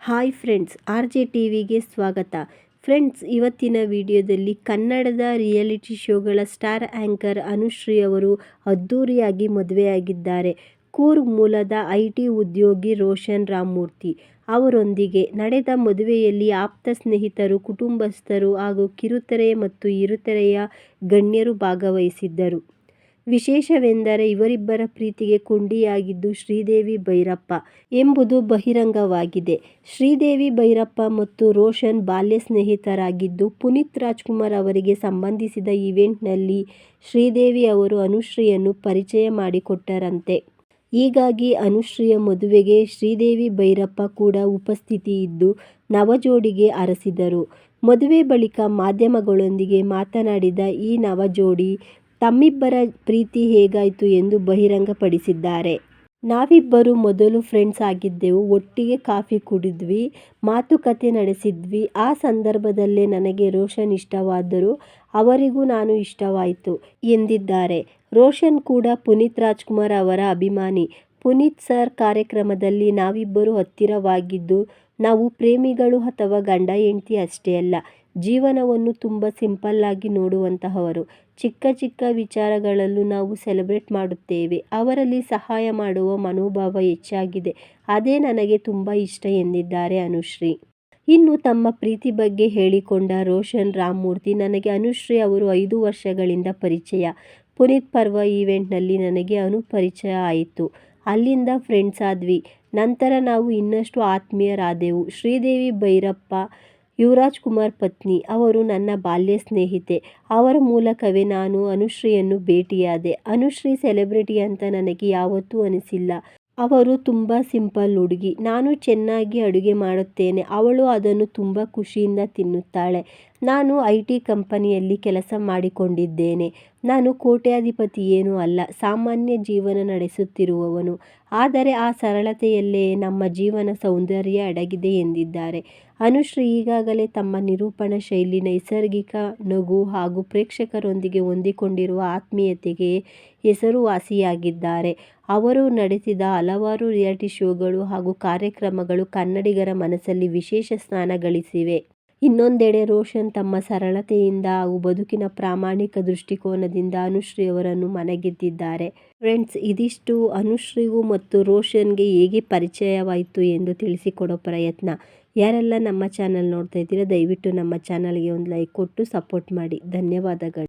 Hi friends, R J T ವಿಗೆ ಸ್ವಾಗತ. Friends, ಇವತ್ತಿನ ವಿಡಿಯೋದಲ್ಲಿ ಕನ್ನಡದ ರಿಯಾಲಿಟಿ ಶೋಗಳ ಸ್ಟಾರ್ ಆ್ಯಂಕರ್ ಅನುಶ್ರೀ ಅವರು ಅದ್ಧೂರಿಯಾಗಿ ಮದುವೆಯಾಗಿದ್ದಾರೆ. ಕೂರ್ಗ್ ಮೂಲದ ಐ ಟಿ ಉದ್ಯೋಗಿ ರೋಷನ್ ರಾಮಮೂರ್ತಿ ಅವರೊಂದಿಗೆ ನಡೆದ ಮದುವೆಯಲ್ಲಿ ಆಪ್ತ ಸ್ನೇಹಿತರು, ಕುಟುಂಬಸ್ಥರು ಹಾಗೂ ಕಿರುತೆರೆ ಮತ್ತು ಇರುತೆರೆಯ ಗಣ್ಯರು ಭಾಗವಹಿಸಿದ್ದರು. ವಿಶೇಷವೆಂದರೆ ಇವರಿಬ್ಬರ ಪ್ರೀತಿಗೆ ಕುಂಡಿಯಾಗಿದ್ದು ಶ್ರೀದೇವಿ ಭೈರಪ್ಪ ಎಂಬುದು ಬಹಿರಂಗವಾಗಿದೆ. ಶ್ರೀದೇವಿ ಭೈರಪ್ಪ ಮತ್ತು ರೋಷನ್ ಬಾಲ್ಯ ಸ್ನೇಹಿತರಾಗಿದ್ದು ಪುನೀತ್ ರಾಜ್ಕುಮಾರ್ ಅವರಿಗೆ ಸಂಬಂಧಿಸಿದ ಈವೆಂಟ್ನಲ್ಲಿ ಶ್ರೀದೇವಿ ಅವರು ಅನುಶ್ರೀಯನ್ನು ಪರಿಚಯ ಮಾಡಿಕೊಟ್ಟರಂತೆ. ಹೀಗಾಗಿ ಅನುಶ್ರೀಯ ಮದುವೆಗೆ ಶ್ರೀದೇವಿ ಭೈರಪ್ಪ ಕೂಡ ಉಪಸ್ಥಿತಿ ಇದ್ದು ನವಜೋಡಿಗೆ ಅರಸಿದರು. ಮದುವೆ ಬಳಿಕ ಮಾಧ್ಯಮಗಳೊಂದಿಗೆ ಮಾತನಾಡಿದ ಈ ನವಜೋಡಿ ತಮ್ಮಿಬ್ಬರ ಪ್ರೀತಿ ಹೇಗಾಯಿತು ಎಂದು ಬಹಿರಂಗಪಡಿಸಿದ್ದಾರೆ. ನಾವಿಬ್ಬರು ಮೊದಲು ಫ್ರೆಂಡ್ಸ್ ಆಗಿದ್ದೆವು, ಒಟ್ಟಿಗೆ ಕಾಫಿ ಕುಡಿದ್ವಿ, ಮಾತುಕತೆ ನಡೆಸಿದ್ವಿ. ಆ ಸಂದರ್ಭದಲ್ಲೇ ನನಗೆ ರೋಷನ್ ಇಷ್ಟವಾದರು ಅವರಿಗೂ ನಾನು ಇಷ್ಟವಾಯಿತು ಎಂದಿದ್ದಾರೆ. ರೋಷನ್ ಕೂಡ ಪುನೀತ್ ರಾಜ್ಕುಮಾರ್ ಅವರ ಅಭಿಮಾನಿ. ಪುನೀತ್ ಸರ್ ಕಾರ್ಯಕ್ರಮದಲ್ಲಿ ನಾವಿಬ್ಬರು ಹತ್ತಿರವಾಗಿದ್ದು, ನಾವು ಪ್ರೇಮಿಗಳು ಅಥವಾ ಗಂಡ, ಹೆಂಡತಿ ಅಷ್ಟೇ ಅಲ್ಲ. ಜೀವನವನ್ನು ತುಂಬ ಸಿಂಪಲ್ಲಾಗಿ ನೋಡುವಂತಹವರು. ಚಿಕ್ಕ ಚಿಕ್ಕ ವಿಚಾರಗಳಲ್ಲೂ ನಾವು ಸೆಲೆಬ್ರೇಟ್ ಮಾಡುತ್ತೇವೆ. ಅವರಲ್ಲಿ ಸಹಾಯ ಮಾಡುವ ಮನೋಭಾವ ಹೆಚ್ಚಾಗಿದೆ. ಅದೇ ನನಗೆ ತುಂಬ ಇಷ್ಟ ಎಂದಿದ್ದಾರೆ ಅನುಶ್ರೀ. ಇನ್ನು ತಮ್ಮ ಪ್ರೀತಿ ಬಗ್ಗೆ ಹೇಳಿಕೊಂಡ ರೋಷನ್ ರಾಮಮೂರ್ತಿ ನನಗೆ ಅನುಶ್ರೀ ಅವರು ಐದು ವರ್ಷಗಳಿಂದ ಪರಿಚಯ. ಪುನೀತ್ ಪರ್ವ ಈವೆಂಟ್ನಲ್ಲಿ ನನಗೆ ಅನುಪರಿಚಯ ಆಯಿತು. ಅಲ್ಲಿಂದ ಫ್ರೆಂಡ್ಸ್ ಆದ್ವಿ. ನಂತರ ನಾವು ಇನ್ನಷ್ಟು ಆತ್ಮೀಯರಾದೆವು. ಶ್ರೀದೇವಿ ಭೈರಪ್ಪ ಯುವರಾಜ್ ಕುಮಾರ್ ಪತ್ನಿ, ಅವರು ನನ್ನ ಬಾಲ್ಯ ಸ್ನೇಹಿತೆ. ಅವರ ಮೂಲಕವೇ ನಾನು ಅನುಶ್ರೀಯನ್ನು ಭೇಟಿಯಾದೆ. ಅನುಶ್ರೀ ಸೆಲೆಬ್ರಿಟಿ ಅಂತ ನನಗೆ ಯಾವತ್ತೂ ಅನಿಸಿಲ್ಲ. ಅವರು ತುಂಬ ಸಿಂಪಲ್ ಹುಡುಗಿ. ನಾನು ಚೆನ್ನಾಗಿ ಅಡುಗೆ ಮಾಡುತ್ತೇನೆ. ಅವಳು ಅದನ್ನು ತುಂಬ ಖುಷಿಯಿಂದ ತಿನ್ನುತ್ತಾಳೆ. ನಾನು ಐ ಟಿ ಕಂಪನಿಯಲ್ಲಿ ಕೆಲಸ ಮಾಡಿಕೊಂಡಿದ್ದೇನೆ. ನಾನು ಕೋಟ್ಯಾಧಿಪತಿ ಏನೂ ಅಲ್ಲ, ಸಾಮಾನ್ಯ ಜೀವನ ನಡೆಸುತ್ತಿರುವವನು. ಆದರೆ ಆ ಸರಳತೆಯಲ್ಲೇ ನಮ್ಮ ಜೀವನ ಸೌಂದರ್ಯ ಅಡಗಿದೆ ಎಂದಿದ್ದಾರೆ. ಅನುಶ್ರೀ ಈಗಾಗಲೇ ತಮ್ಮ ನಿರೂಪಣಾ ಶೈಲಿ ನೈಸರ್ಗಿಕ ನಗು ಹಾಗೂ ಪ್ರೇಕ್ಷಕರೊಂದಿಗೆ ಹೊಂದಿಕೊಂಡಿರುವ ಆತ್ಮೀಯತೆಗೆ ಹೆಸರುವಾಸಿಯಾಗಿದ್ದಾರೆ. ಅವರು ನಡೆಸಿದ ಹಲವಾರು ರಿಯಾಲಿಟಿ ಶೋಗಳು ಹಾಗೂ ಕಾರ್ಯಕ್ರಮಗಳು ಕನ್ನಡಿಗರ ಮನಸ್ಸಲ್ಲಿ ವಿಶೇಷ ಸ್ಥಾನ ಗಳಿಸಿವೆ. ಇನ್ನೊಂದೆಡೆ ರೋಷನ್ ತಮ್ಮ ಸರಳತೆಯಿಂದ ಹಾಗೂ ಬದುಕಿನ ಪ್ರಾಮಾಣಿಕ ದೃಷ್ಟಿಕೋನದಿಂದ ಅನುಶ್ರೀ ಅವರನ್ನು ಮನಗೆದ್ದಿದ್ದಾರೆ. ಫ್ರೆಂಡ್ಸ್, ಇದಿಷ್ಟು ಅನುಶ್ರೀಗೂ ಮತ್ತು ರೋಷನ್ಗೆ ಹೇಗೆ ಪರಿಚಯವಾಯಿತು ಎಂದು ತಿಳಿಸಿಕೊಡೋ ಪ್ರಯತ್ನ. ಯಾರೆಲ್ಲ ನಮ್ಮ ಚಾನಲ್ ನೋಡ್ತಾ ಇದ್ದೀರಾ, ದಯವಿಟ್ಟು ನಮ್ಮ ಚಾನಲ್ಗೆ ಒಂದು ಲೈಕ್ ಕೊಟ್ಟು ಸಪೋರ್ಟ್ ಮಾಡಿ. ಧನ್ಯವಾದಗಳು.